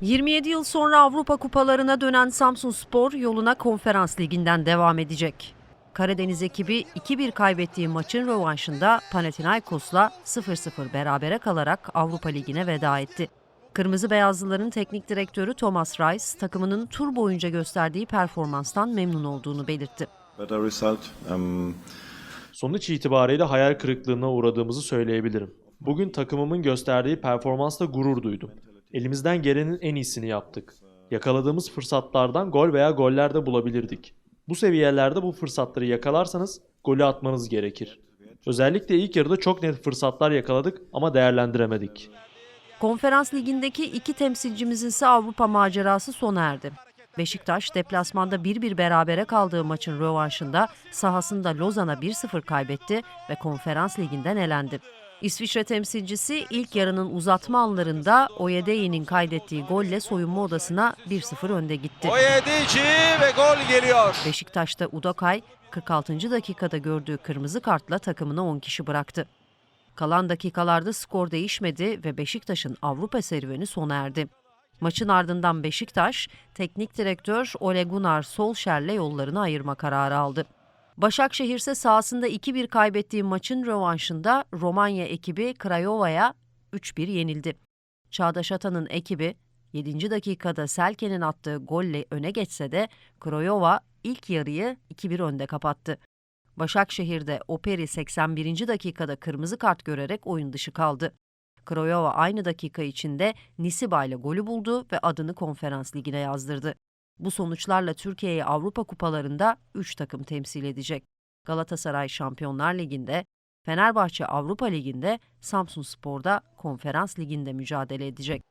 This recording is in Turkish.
27 yıl sonra Avrupa kupalarına dönen Samsunspor yoluna Konferans Ligi'nden devam edecek. Karadeniz ekibi 2-1 kaybettiği maçın rövanşında Panathinaikos'la 0-0 berabere kalarak Avrupa Ligi'ne veda etti. Kırmızı Beyazlıların teknik direktörü Thomas Rice takımının tur boyunca gösterdiği performanstan memnun olduğunu belirtti. Um, Sonuç itibariyle hayal kırıklığına uğradığımızı söyleyebilirim. Bugün takımımın gösterdiği performansla gurur duydum. Elimizden gelenin en iyisini yaptık. Yakaladığımız fırsatlardan gol veya goller de bulabilirdik. Bu seviyelerde bu fırsatları yakalarsanız golü atmanız gerekir. Özellikle ilk yarıda çok net fırsatlar yakaladık ama değerlendiremedik. Konferans Ligi'ndeki iki temsilcimizin ise Avrupa macerası sona erdi. Beşiktaş deplasmanda 1-1 berabere kaldığı maçın rövanşında sahasında Lozan'a 1-0 kaybetti ve Konferans Ligi'nden elendi. İsviçre temsilcisi ilk yarının uzatma anlarında Oyedeyi'nin kaydettiği golle soyunma odasına 1-0 önde gitti. Oyedici ve gol geliyor. Beşiktaş'ta Udakay 46. dakikada gördüğü kırmızı kartla takımına 10 kişi bıraktı. Kalan dakikalarda skor değişmedi ve Beşiktaş'ın Avrupa serüveni sona erdi. Maçın ardından Beşiktaş, teknik direktör Ole Gunnar Solskjaer'le yollarını ayırma kararı aldı. Başakşehir ise sahasında 2-1 kaybettiği maçın rövanşında Romanya ekibi Craiova'ya 3-1 yenildi. Çağdaş Atan'ın ekibi 7. dakikada Selke'nin attığı golle öne geçse de Craiova ilk yarıyı 2-1 önde kapattı. Başakşehir'de Operi 81. dakikada kırmızı kart görerek oyun dışı kaldı. Craiova aynı dakika içinde Nisiba ile golü buldu ve adını Konferans Ligi'ne yazdırdı. Bu sonuçlarla Türkiye'yi Avrupa kupalarında 3 takım temsil edecek. Galatasaray Şampiyonlar Ligi'nde, Fenerbahçe Avrupa Ligi'nde, Samsunspor'da Konferans Ligi'nde mücadele edecek.